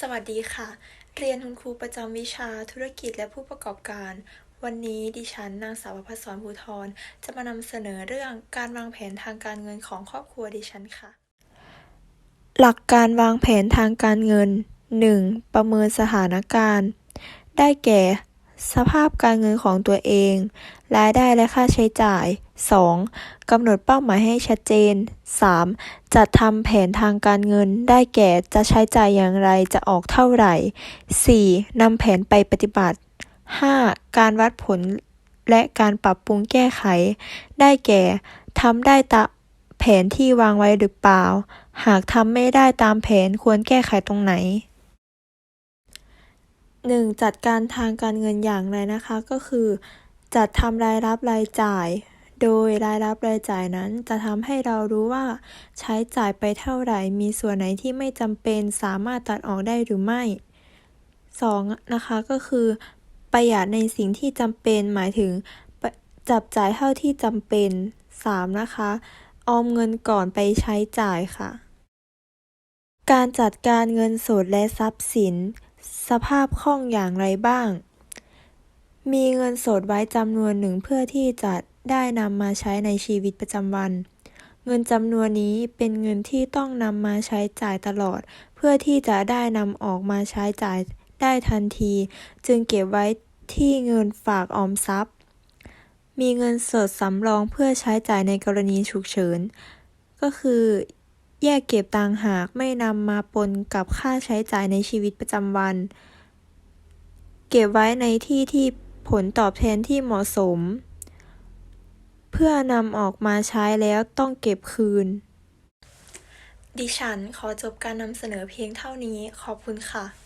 สวัสดีค่ะ เรียนคุณครูประจำวิชาธุรกิจและผู้ประกอบการ วันนี้ดิฉันนางสาวประภัสสรภูทรจะมานำเสนอเรื่องการวางแผนทางการเงินของครอบครัวดิฉันค่ะ หลักการวางแผนทางการเงิน 1. ประเมินสถานการณ์ ได้แก่ สภาพการเงินของตัวเอง รายได้และค่าใช้จ่าย 2. กำหนดเป้าหมายให้ชัดเจน 3. จัดทำแผนทางการเงินได้แก่จะใช้จ่ายอย่างไรจะออกเท่าไหร่ 4. นำแผนไปปฏิบัติ 5. การวัดผลและการปรับปรุงแก้ไข ได้แก่ทำได้ตามแผนที่วางไว้หรือเปล่า หากทำไม่ได้ตามแผนควรแก้ไขตรงไหน 1. จัดการทางการเงินอย่างไรนะคะ ก็คือ จัดทำรายรับรายจ่าย โดยรายรับรายจ่ายนั้น จะทำให้เรารู้ว่า ใช้จ่ายไปเท่าไหร่ มีส่วนไหนที่ไม่จำเป็นสามารถตัดออกได้หรือไม่ 2. นะคะก็คือ ประหยัดในสิ่งที่จำเป็นหมายถึง จับจ่ายเท่าที่จำเป็น 3. นะคะ ออมเงินก่อนไปใช้จ่ายค่ะ การจัดการเงินสดและทรัพย์สิน สภาพคล่องอย่างไรบ้าง มีเงินสดไว้จำนวนหนึ่งเพื่อที่จะได้นำมาใช้ในชีวิตประจำวัน เงินจำนวนนี้เป็นเงินที่ต้องนำมาใช้จ่ายตลอด เพื่อที่จะได้นำออกมาใช้จ่ายได้ทันที จึงเก็บไว้ที่เงินฝากออมทรัพย์ มีเงินสดสำรองเพื่อใช้จ่ายในกรณีฉุกเฉิน ก็คือ แยกเก็บต่างหากไม่นำมาปนกับค่าใช้จ่ายในชีวิตประจำวัน เก็บไว้ในที่ที่ผลตอบแทนที่เหมาะสม เพื่อนำออกมาใช้แล้วต้องเก็บคืน ดิฉันขอจบการนำเสนอเพียงเท่านี้ขอบคุณค่ะ